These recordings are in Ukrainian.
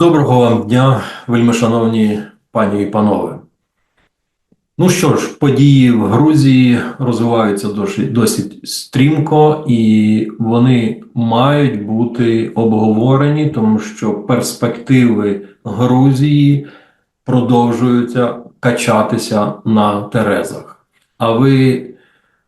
Доброго вам дня, вельмишановні пані і панове. Ну що ж, події в Грузії розвиваються досить, досить стрімко, і вони мають бути обговорені, тому що перспективи Грузії продовжуються качатися на терезах. А ви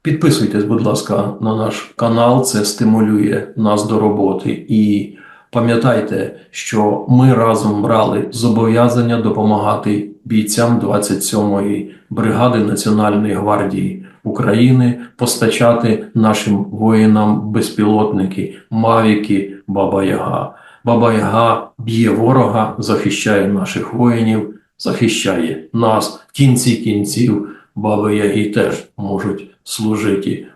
підписуйтесь, будь ласка, на наш канал, це стимулює нас до роботи. І Пам'ятайте, що ми разом брали зобов'язання допомагати бійцям 27-ї бригади Національної гвардії України постачати нашим воїнам безпілотники, мавіки, Баба Яга. Баба Яга б'є ворога, захищає наших воїнів, захищає нас. В кінці кінців Баби Яги теж можуть служити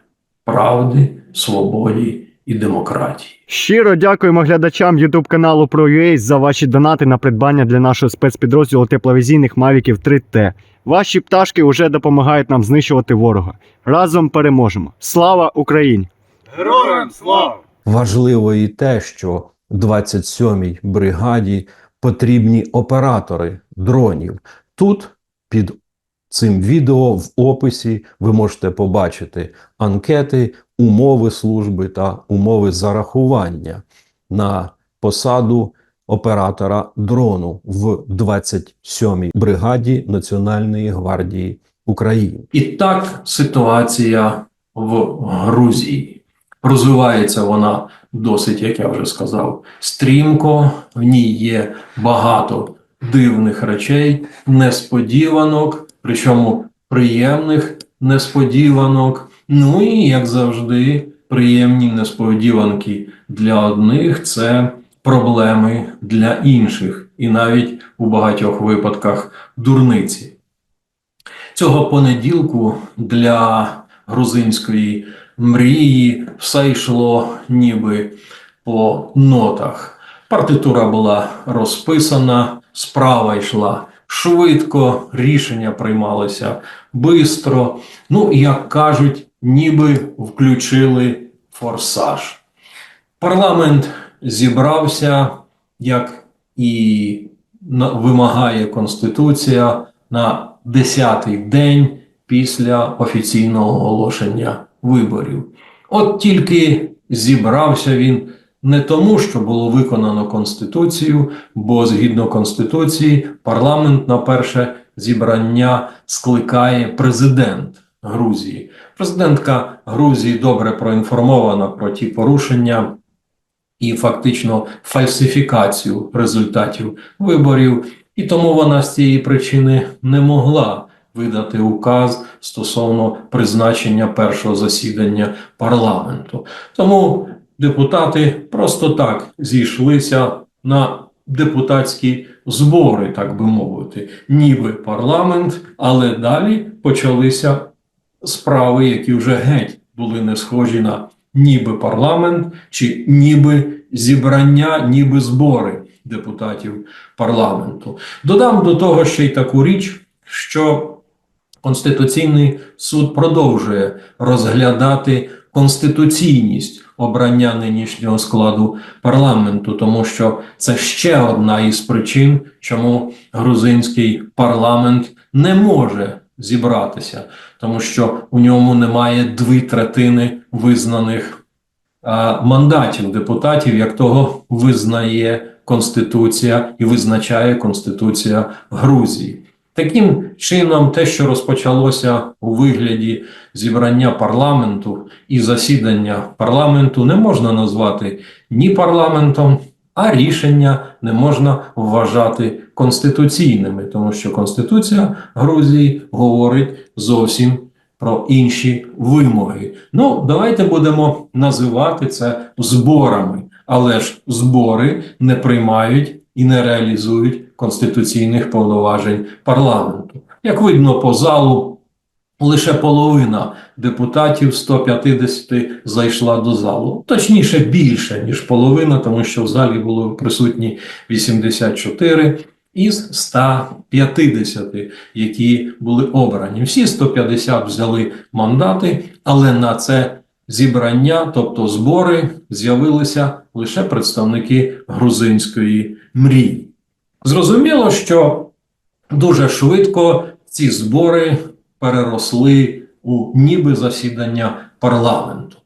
правді, свободі і демократії. Щиро дякуємо глядачам YouTube каналу ProUA за ваші донати на придбання для нашого спецпідрозділу тепловізійних Мавіків 3T. Ваші пташки вже допомагають нам знищувати ворога. Разом переможемо. Слава Україні! Героям слава! Важливо і те, що 27-й бригаді потрібні оператори дронів. Тут під цим відео в описі ви можете побачити анкети, умови служби та умови зарахування на посаду оператора дрону в 27-й бригаді Національної гвардії України. І так ситуація в Грузії. Розвивається вона досить, як я вже сказав, стрімко. В ній є багато дивних речей, несподіванок, причому приємних несподіванок. Ну і як завжди, приємні несподіванки для одних це проблеми для інших, і навіть у багатьох випадках дурниці. Цього понеділку для грузинської мрії все йшло ніби по нотах. Партитура була розписана, справа йшла швидко, рішення приймалося бистро. Ну, як кажуть, ніби включили форсаж. Парламент зібрався, як і вимагає Конституція, на 10-й день після офіційного оголошення виборів. От тільки зібрався він не тому, що було виконано Конституцію, бо згідно Конституції парламент на перше зібрання скликає президент Грузії. Президентка Грузії добре проінформована про ті порушення і фактично фальсифікацію результатів виборів, і тому вона з цієї причини не могла видати указ стосовно призначення першого засідання парламенту. Тому депутати просто так зійшлися на депутатські збори, так би мовити, ніби парламент, але далі почалися справи, які вже геть були не схожі на ніби парламент чи ніби зібрання, ніби збори депутатів парламенту. Додам до того ще й таку річ, що Конституційний суд продовжує розглядати конституційність обрання нинішнього складу парламенту, тому що це ще одна із причин, чому грузинський парламент не може зібратися, тому що у ньому немає дві третини визнаних а, мандатів депутатів, як того визнає Конституція і визначає Конституція Грузії. Таким чином, те, що розпочалося у вигляді зібрання парламенту і засідання парламенту, не можна назвати ні парламентом, а рішення не можна вважати конституційними, тому що Конституція Грузії говорить зовсім про інші вимоги. Ну, давайте будемо називати це зборами, але ж збори не приймають і не реалізують конституційних повноважень парламенту. Як видно по залу, лише половина депутатів 150 зайшла до залу. Точніше, більше, ніж половина, тому що в залі було присутні 84 із 150, які були обрані. Всі 150 взяли мандати, але на це зібрання, тобто збори, з'явилися лише представники грузинської мрії. Зрозуміло, що дуже швидко ці збори переросли у ніби засідання парламенту.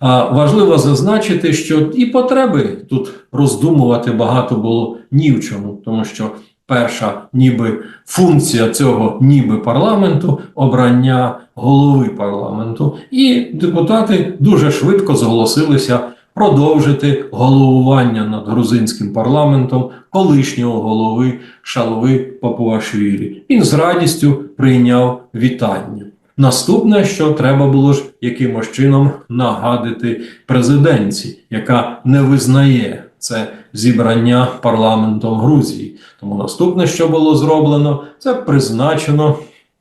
А важливо зазначити, що і потреби тут роздумувати багато було ні в чому, тому що перша ніби функція цього ніби парламенту обрання голови парламенту, і депутати дуже швидко зголосилися продовжити головування над грузинським парламентом колишнього голови Шалви Папуашвілі. Він з радістю прийняв вітання. Наступне, що треба було ж якимось чином нагадити президенці, яка не визнає це зібрання парламентом Грузії. Тому наступне, що було зроблено, це призначено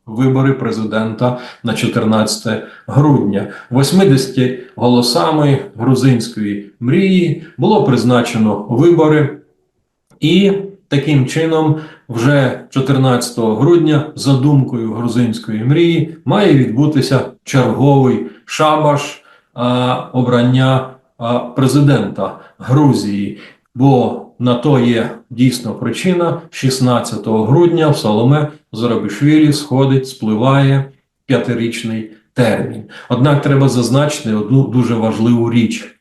вибори президента на 14 грудня. 80 голосами грузинської мрії було призначено вибори, і таким чином, вже 14 грудня, за думкою грузинської мрії, має відбутися черговий шабаш а, обрання а, президента Грузії. Бо на то є дійсно причина. 16 грудня в Соломе Зоробішвілі сходить, спливає п'ятирічний термін. Однак треба зазначити одну дуже важливу річ.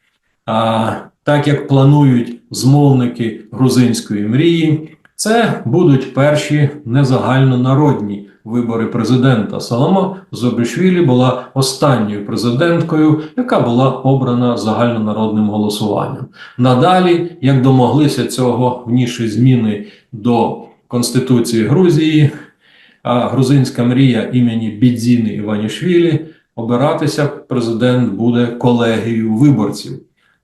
А, так як планують змовники грузинської мрії, це будуть перші незагальнонародні вибори президента. Салома Зобішвілі була останньою президенткою, яка була обрана загальнонародним голосуванням. Надалі, як домоглися цього вніші зміни до Конституції Грузії, а грузинська мрія імені Бідзіни Іванішвілі, обиратися президент буде колегією виборців.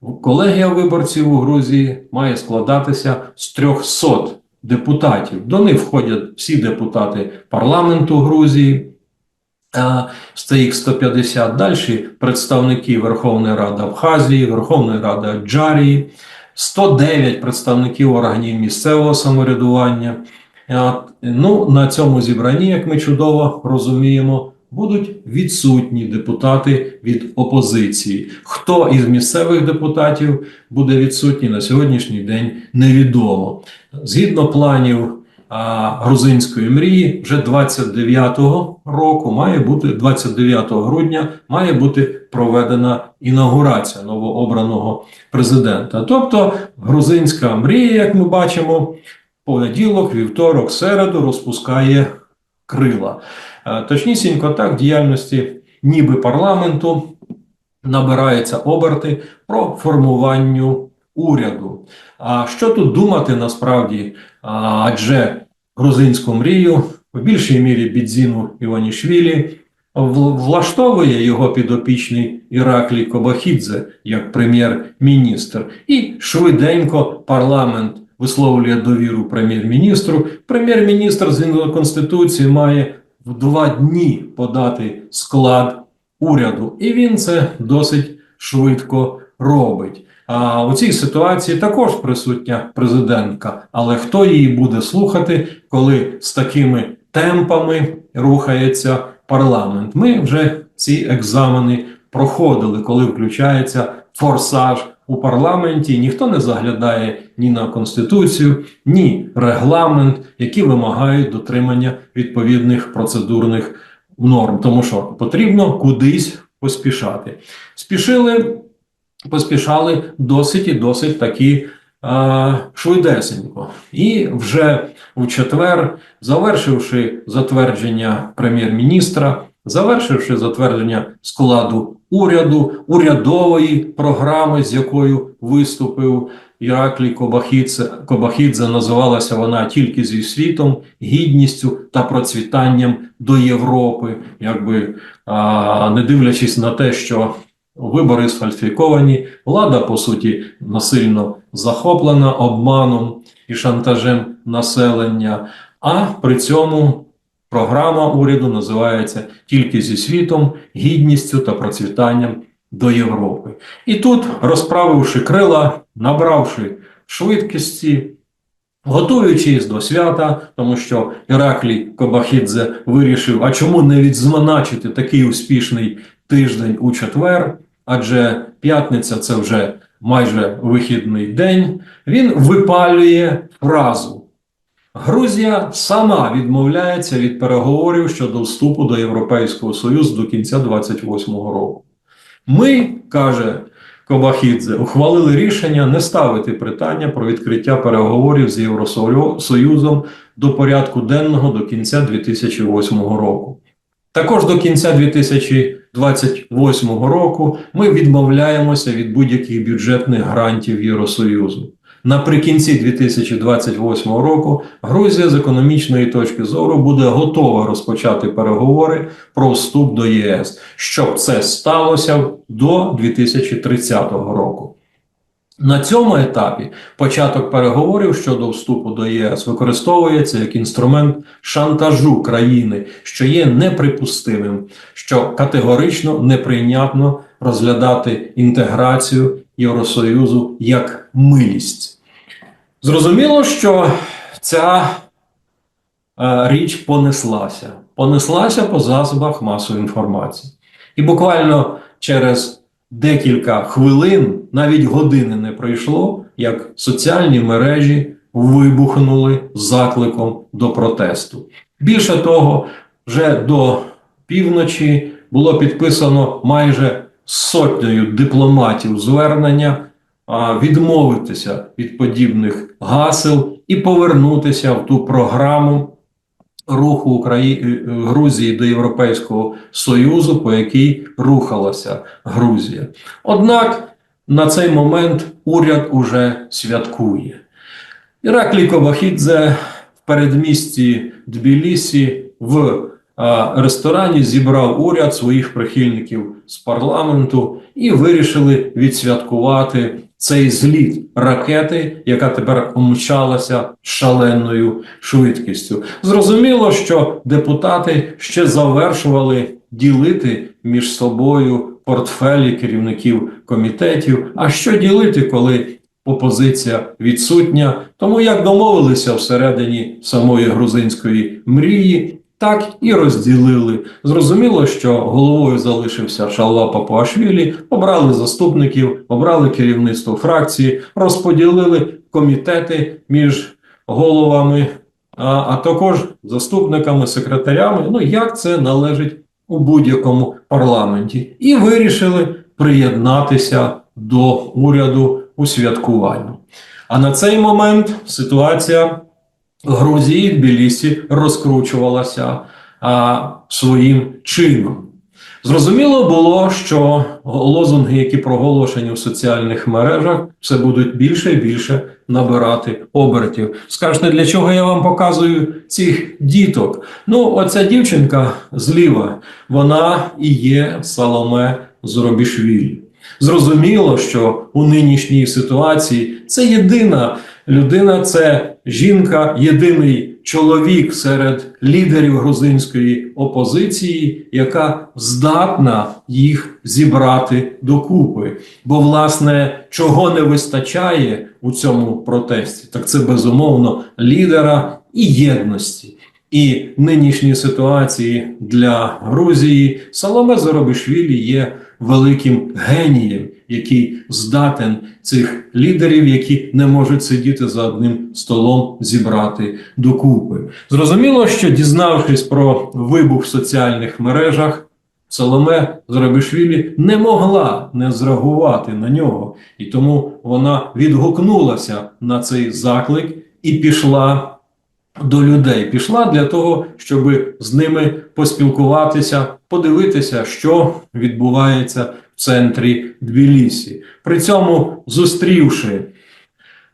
Колегія виборців у Грузії має складатися з 300 депутатів. До них входять всі депутати парламенту Грузії. Це їх 150 далі представники Верховної Ради Абхазії, Верховної Ради Аджарії, 109 представників органів місцевого самоврядування. Ну, на цьому зібранні, як ми чудово розуміємо, будуть відсутні депутати від опозиції. Хто із місцевих депутатів буде відсутній на сьогоднішній день, невідомо. Згідно планів а, грузинської мрії, вже 29-го року має бути 29 грудня має бути проведена інаугурація новообраного президента. Тобто грузинська мрія, як ми бачимо, понеділок, вівторок, середу розпускає крила. Е, Точнісінько так, діяльності ніби парламенту набираються оберти про формуванню уряду. А що тут думати насправді? Адже грузинську мрію в більшій мірі Бідзіну Іванішвілі влаштовує його підопічний Іраклій Кобахідзе як прем'єр-міністр, і швиденько парламент висловлює довіру прем'єр-міністру. Прем'єр-міністр згідно Конституції має в два дні подати склад уряду, і він це досить швидко робить. А у цій ситуації також присутня президентка, але хто її буде слухати, коли з такими темпами рухається парламент? Ми вже ці екзамени проходили, коли включається форсаж у парламенті. Ніхто не заглядає ні на конституцію, ні регламент, які вимагають дотримання відповідних процедурних норм, тому що потрібно кудись поспішати. Спішили, поспішали досить і досить таки а, швидесенько. І вже у четвер, завершивши затвердження прем'єр-міністра, завершивши затвердження складу уряду, урядової програми, з якою виступив Іраклій Кобахідзе, Кобахідзе, називалася вона тільки зі світом, гідністю та процвітанням до Європи, якби а, не дивлячись на те, що вибори сфальсифіковані, влада по суті насильно захоплена обманом і шантажем населення. А при цьому програма уряду називається тільки зі світом, гідністю та процвітанням до Європи. І тут, розправивши крила, набравши швидкості, готуючись до свята, тому що Іраклій Кобахідзе вирішив, а чому не відзначити такий успішний тиждень у четвер, адже п'ятниця це вже майже вихідний день, він випалює фразу Грузія сама відмовляється від переговорів щодо вступу до Європейського Союзу до кінця 28-го року. Ми, каже Кобахідзе, ухвалили рішення не ставити питання про відкриття переговорів з Євросоюзом до порядку денного до кінця 2008 року. Також до кінця 2028 року ми відмовляємося від будь-яких бюджетних грантів Євросоюзу. Наприкінці 2028 року Грузія з економічної точки зору буде готова розпочати переговори про вступ до ЄС, щоб це сталося до 2030 року. На цьому етапі початок переговорів щодо вступу до ЄС використовується як інструмент шантажу країни, що є неприпустимим, що категорично неприйнятно розглядати інтеграцію Євросоюзу як милість. Зрозуміло, що ця е, річ понеслася. Понеслася по засобах масової інформації. І буквально через декілька хвилин, навіть години не пройшло, як соціальні мережі вибухнули закликом до протесту. Більше того, вже до півночі було підписано майже сотнею дипломатів звернення відмовитися від подібних гасел і повернутися в ту програму руху Украї... Грузії до Європейського Союзу, по якій рухалася Грузія. Однак на цей момент уряд уже святкує. Іраклій Кобахідзе в передмісті Тбілісі в ресторані зібрав уряд своїх прихильників з парламенту і вирішили відсвяткувати цей зліт ракети, яка тепер мчалася шаленою швидкістю. Зрозуміло, що депутати ще завершували ділити між собою портфелі керівників комітетів. А що ділити, коли опозиція відсутня? Тому як домовилися всередині самої грузинської мрії. Так і розділили. Зрозуміло, що головою залишився Шалва Папуашвілі, обрали заступників, обрали керівництво фракції, розподілили комітети між головами, а, а також заступниками, секретарями. Ну як це належить у будь-якому парламенті, і вирішили приєднатися до уряду у святкуванню. А на цей момент ситуація. Грузії Тбілісі розкручувалася а, своїм чином. Зрозуміло було, що лозунги, які проголошені в соціальних мережах, все будуть більше і більше набирати обертів. Скажете, для чого я вам показую цих діток? Ну, оця дівчинка зліва, вона і є Саломе Зоробішвілі. Зрозуміло, що у нинішній ситуації це єдина людина, це жінка, єдиний чоловік серед лідерів грузинської опозиції, яка здатна їх зібрати докупи. Бо, власне, чого не вистачає у цьому протесті, так це безумовно лідера і єдності. І нинішній ситуації для Грузії Саломе Зоробишвілі є великим генієм, який здатен цих лідерів, які не можуть сидіти за одним столом, зібрати докупи. Зрозуміло, що дізнавшись про вибух в соціальних мережах, Соломе Зоробишвілі не могла не зреагувати на нього, і тому вона відгукнулася на цей заклик і пішла до людей. Пішла для того, щоб з ними поспілкуватися, подивитися, що відбувається в центрі Тбілісі. При цьому зустрівши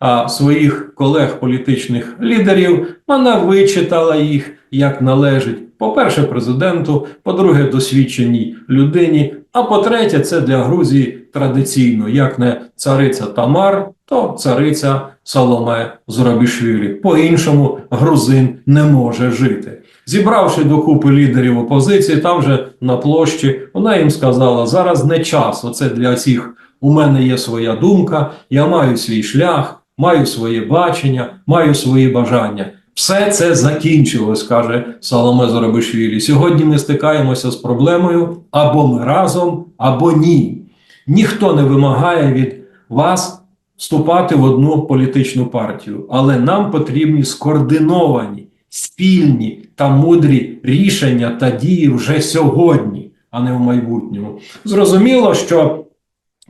а, своїх колег політичних лідерів, вона вичитала їх як належить. По-перше, президенту, по-друге, досвідченій людині. А по-третє, це для Грузії традиційно, як не цариця Тамар, то цариця Соломе Зоробішвілі. По-іншому грузин не може жити. Зібравши докупи лідерів опозиції, там же на площі, вона їм сказала: зараз не час. Оце для всіх. У мене є своя думка, я маю свій шлях, маю своє бачення, маю свої бажання. Все це закінчилось, каже Соломе Зоробишвілі. Сьогодні ми стикаємося з проблемою або ми разом, або ні. Ніхто не вимагає від вас вступати в одну політичну партію, але нам потрібні скоординовані, спільні та мудрі рішення та дії вже сьогодні, а не в майбутньому. Зрозуміло, що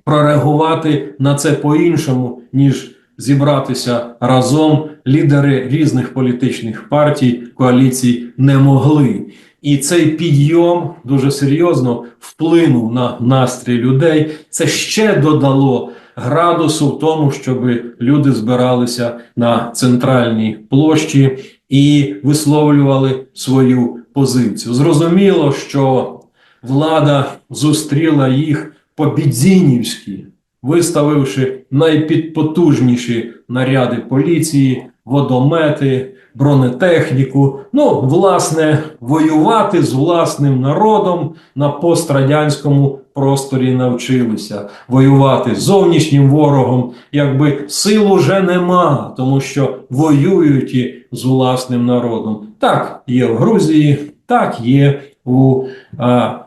прореагувати на це по-іншому, ніж зібратися разом лідери різних політичних партій, коаліцій не могли. І цей підйом дуже серйозно вплинув на настрій людей. Це ще додало градусу в тому, щоб люди збиралися на центральній площі і висловлювали свою позицію. Зрозуміло, що влада зустріла їх по-бідзінівськи, виставивши найпідпотужніші наряди поліції, водомети, бронетехніку. Ну, власне, воювати з власним народом на пострадянському просторі навчилися. Воювати з зовнішнім ворогом, якби сил уже нема, тому що воюють і з власним народом. Так є в Грузії, так є у а,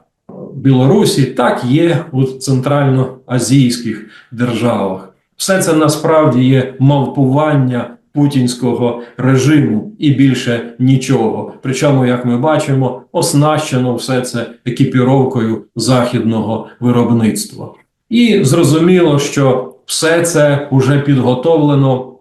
Білорусі, так є у центральноазійських державах. Все це насправді є мавпування путінського режиму і більше нічого. Причому, як ми бачимо, оснащено все це екіпіровкою західного виробництва. І зрозуміло, що все це вже підготовлено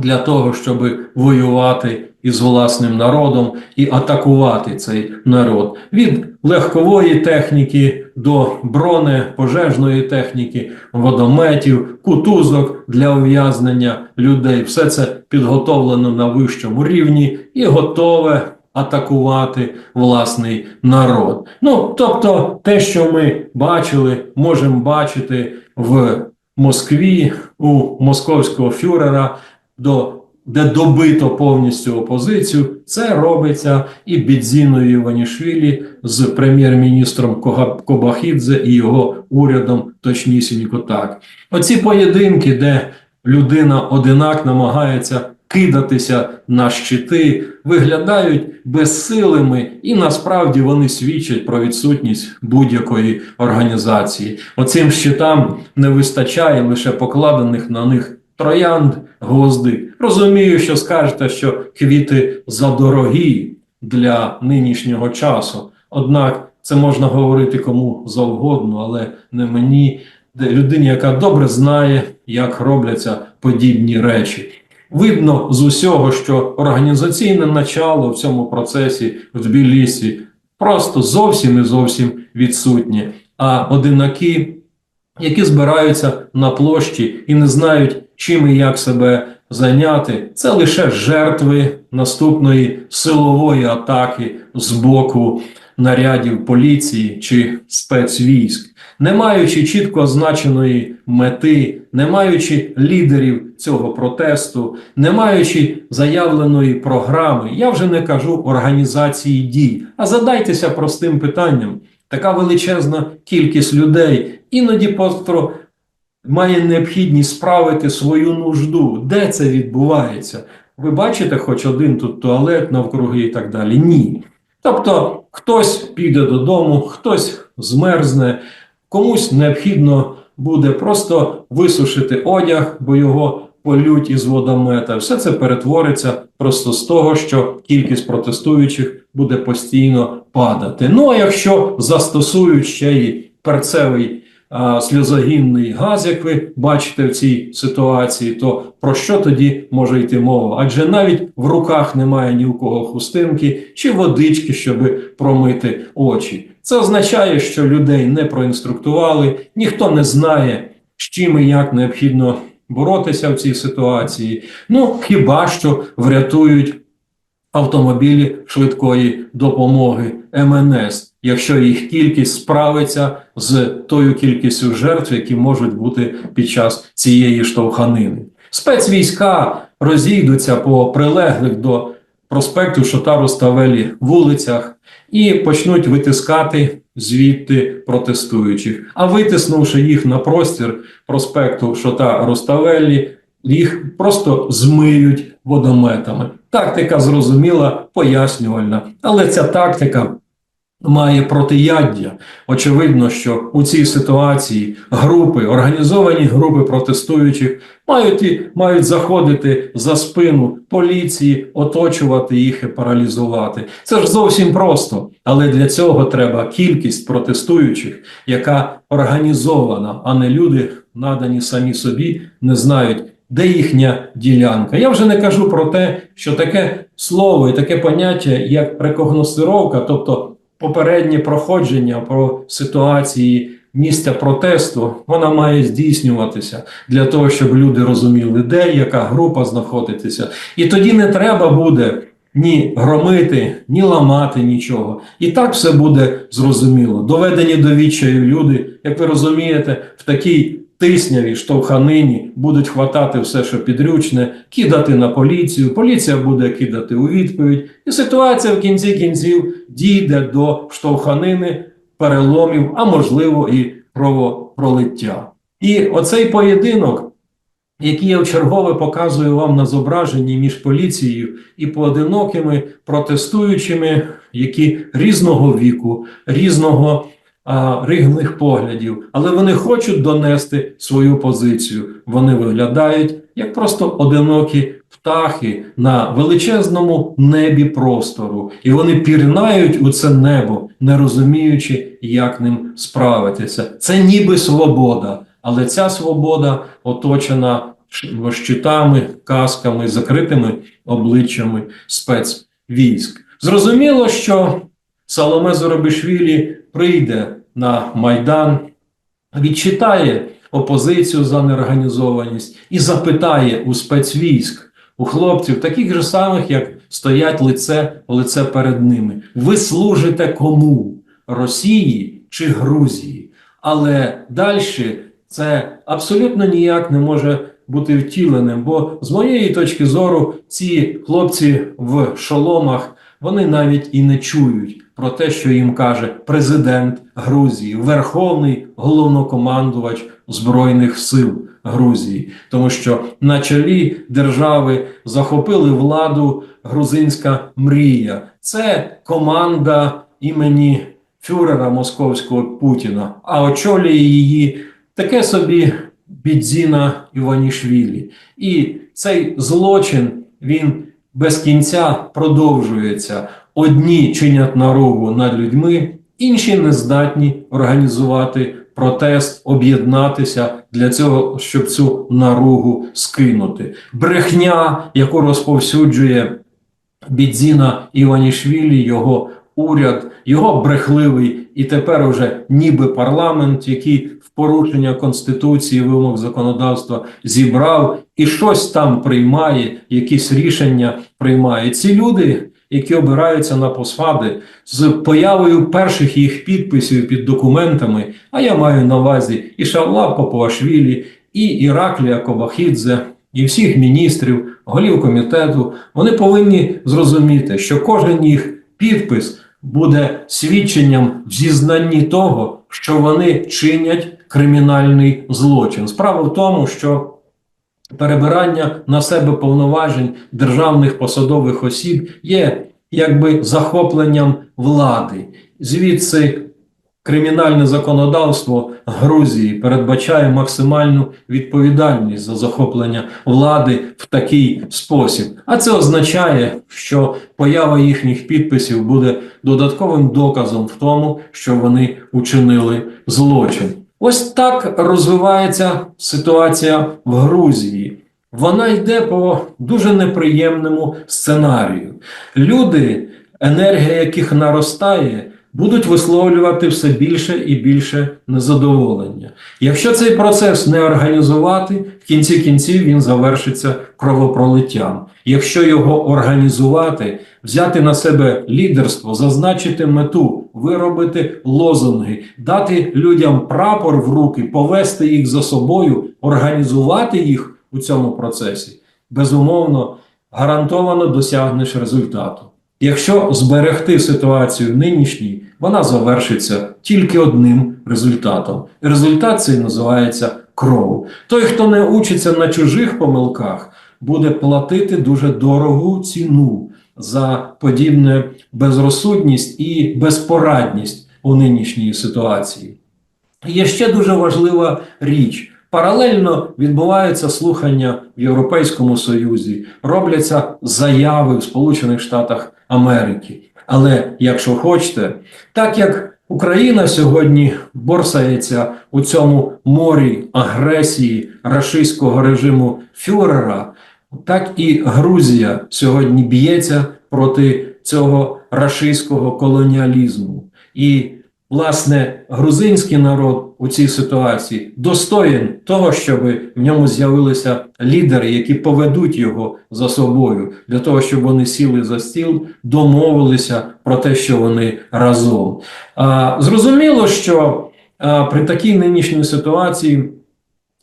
для того, щоб воювати із власним народом і атакувати цей народ від легкової техніки до бронепожежної техніки, водометів, кутузок для ув'язнення людей. Все це підготовлено на вищому рівні і готове атакувати власний народ. Ну тобто, те, що ми бачили, можемо бачити в Москві у московського фюрера до де добито повністю опозицію, це робиться і Бідзіною Іванішвілі з прем'єр-міністром Кобахідзе і його урядом точнісінько так. Оці поєдинки, де людина одинак намагається кидатися на щити, виглядають безсилими, і насправді вони свідчать про відсутність будь-якої організації. Оцим щитам не вистачає лише покладених на них троянд, гвозди. Розумію, що скажете, що квіти задорогі для нинішнього часу. Однак це можна говорити кому завгодно, але не мені, людині, яка добре знає, як робляться подібні речі. Видно з усього, що організаційне начало в цьому процесі в Тбілісі просто зовсім і зовсім відсутнє. А одинаки, які збираються на площі і не знають, чим і як себе зайняти, це лише жертви наступної силової атаки з боку нарядів поліції чи спецвійськ, не маючи чітко означеної мети, не маючи лідерів цього протесту, не маючи заявленої програми, я вже не кажу організації дій. А задайтеся простим питанням: така величезна кількість людей іноді просто має необхідність справити свою нужду. Де це відбувається? Ви бачите хоч один тут туалет навкруги і так далі? Ні. Тобто хтось піде додому, хтось змерзне, комусь необхідно буде просто висушити одяг, бо його полють із водомета. Все це перетвориться просто з того, що кількість протестуючих буде постійно падати. Ну а якщо застосують ще й перцевий а, сльозогінний газ, як ви бачите в цій ситуації, то про що тоді може йти мова? Адже навіть в руках немає ні у кого хустинки чи водички, щоб промити очі. Це означає, що людей не проінструктували, ніхто не знає, з чим і як необхідно боротися в цій ситуації. Ну хіба що врятують автомобілі швидкої допомоги МНС, якщо їх кількість справиться з тою кількістю жертв, які можуть бути під час цієї штовханини. Спецвійська розійдуться по прилеглих до проспекту Шотару Ставелі вулицях і почнуть витискати звідти протестуючих. А витиснувши їх на простір проспекту Шота Руставеллі, їх просто змиють водометами. Тактика зрозуміла, пояснювальна, але ця тактика має протияддя. Очевидно, що у цій ситуації групи, організовані групи протестуючих мають, мають заходити за спину поліції, оточувати їх і паралізувати. Це ж зовсім просто, але для цього треба кількість протестуючих, яка організована, а не люди, надані самі собі, не знають. Де їхня ділянка? Я вже не кажу про те, що таке слово і таке поняття, як рекогностировка, тобто попереднє проходження про ситуації місця протесту, вона має здійснюватися для того, щоб люди розуміли, де яка група знаходитися. І тоді не треба буде ні громити, ні ламати нічого. І так все буде зрозуміло. Доведені до відчаю люди, як ви розумієте, в такій тисняві, штовханині будуть хватати все, що підручне, кидати на поліцію. Поліція буде кидати у відповідь, і ситуація в кінці кінців дійде до штовханини, переломів, а можливо і кровопролиття. І оцей поєдинок, який я вчергове показую вам на зображенні між поліцією і поодинокими протестуючими, які різного віку, різного а, різних поглядів, але вони хочуть донести свою позицію. Вони виглядають як просто одинокі птахи на величезному небі простору, і вони пірнають у це небо, не розуміючи, як ним справитися. Це ніби свобода, але ця свобода оточена щитами, касками, закритими обличчями спецвійськ. Зрозуміло, що Саломе Зоробишвілі прийде на Майдан, відчитає опозицію за неорганізованість і запитає у спецвійськ, у хлопців, таких же самих, як стоять лице лице перед ними. Ви служите кому? Росії чи Грузії? Але далі це абсолютно ніяк не може бути втіленим, бо з моєї точки зору ці хлопці в шоломах вони навіть і не чують про те, що їм каже президент Грузії, верховний головнокомандувач Збройних сил Грузії, тому що на чолі держави захопили владу грузинська мрія. Це команда імені фюрера московського Путіна, а очолює її таке собі Бідзіна Іванішвілі. І цей злочин він без кінця продовжується. Одні чинять наругу над людьми, інші не здатні організувати протест, об'єднатися для цього, щоб цю наругу скинути. Брехня, яку розповсюджує Бідзіна Іванішвілі, його уряд, його брехливий і тепер уже ніби парламент, який в порушення конституції вимог законодавства зібрав і щось там приймає, якісь рішення приймає. Ці люди, які обираються на посади з появою перших їх підписів під документами, а я маю на увазі і Шавла Попуашвілі, і Іраклія Кобахідзе, і всіх міністрів, голів комітету, вони повинні зрозуміти, що кожен їх підпис буде свідченням в зізнанні того, що вони чинять кримінальний злочин. Справа в тому, що перебирання на себе повноважень державних посадових осіб є якби захопленням влади. Звідси кримінальне законодавство Грузії передбачає максимальну відповідальність за захоплення влади в такий спосіб. А це означає, що поява їхніх підписів буде додатковим доказом в тому, що вони учинили злочин. Ось так розвивається ситуація в Грузії. Вона йде по дуже неприємному сценарію. Люди, енергія яких наростає, будуть висловлювати все більше і більше незадоволення. Якщо цей процес не організувати, в кінці кінців він завершиться кровопролиттям. Якщо його організувати, взяти на себе лідерство, зазначити мету, виробити лозунги, дати людям прапор в руки, повести їх за собою, організувати їх у цьому процесі, безумовно, гарантовано досягнеш результату. Якщо зберегти ситуацію нинішній, вона завершиться тільки одним результатом. І результат цей називається кров. Той, хто не учиться на чужих помилках, буде платити дуже дорогу ціну. за подібне безрозсудність і безпорадність у нинішній ситуації. Є ще дуже важлива річ. Паралельно відбуваються слухання в Європейському Союзі, робляться заяви в Сполучених Штатах Америки. Але якщо хочете, так як Україна сьогодні борсається у цьому морі агресії рашистського режиму фюрера, так і Грузія сьогодні б'ється проти цього рашистського колоніалізму. І власне грузинський народ у цій ситуації достоїн того, щоб в ньому з'явилися лідери, які поведуть його за собою, для того, щоб вони сіли за стіл, домовилися про те, що вони разом. А, зрозуміло, що а, при такій нинішній ситуації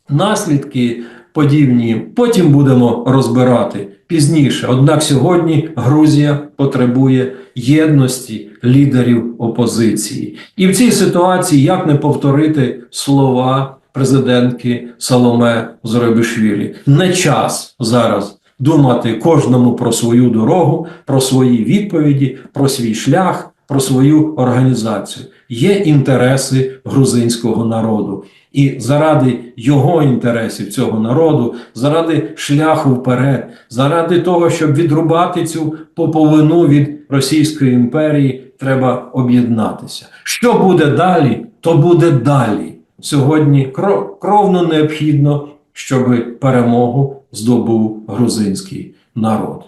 наслідки подібні потім будемо розбирати пізніше. Однак сьогодні Грузія потребує єдності лідерів опозиції. І в цій ситуації як не повторити слова президентки Соломе Зоребишвілі? Не час зараз думати кожному про свою дорогу, про свої відповіді, про свій шлях, про свою організацію. Є інтереси грузинського народу. І заради його інтересів цього народу, заради шляху вперед, заради того, щоб відрубати цю поповину від Російської імперії, треба об'єднатися. Що буде далі, то буде далі. Сьогодні кро- кровно необхідно, щоб перемогу здобув грузинський народ.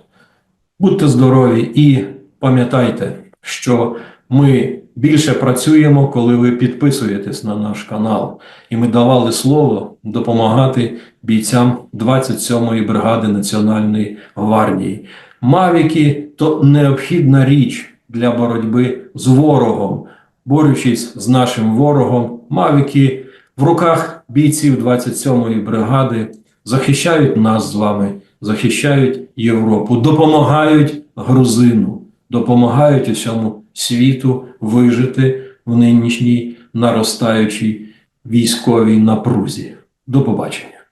Будьте здорові і пам'ятайте, що ми більше працюємо, коли ви підписуєтесь на наш канал. І ми давали слово допомагати бійцям 27-ї бригади Національної гвардії. Мавіки то необхідна річ для боротьби з ворогом. Борючись з нашим ворогом, мавіки в руках бійців 27-ї бригади захищають нас з вами, захищають Європу, допомагають грузину, допомагають усьому світу вижити в нинішній наростаючій військовій напрузі. До побачення.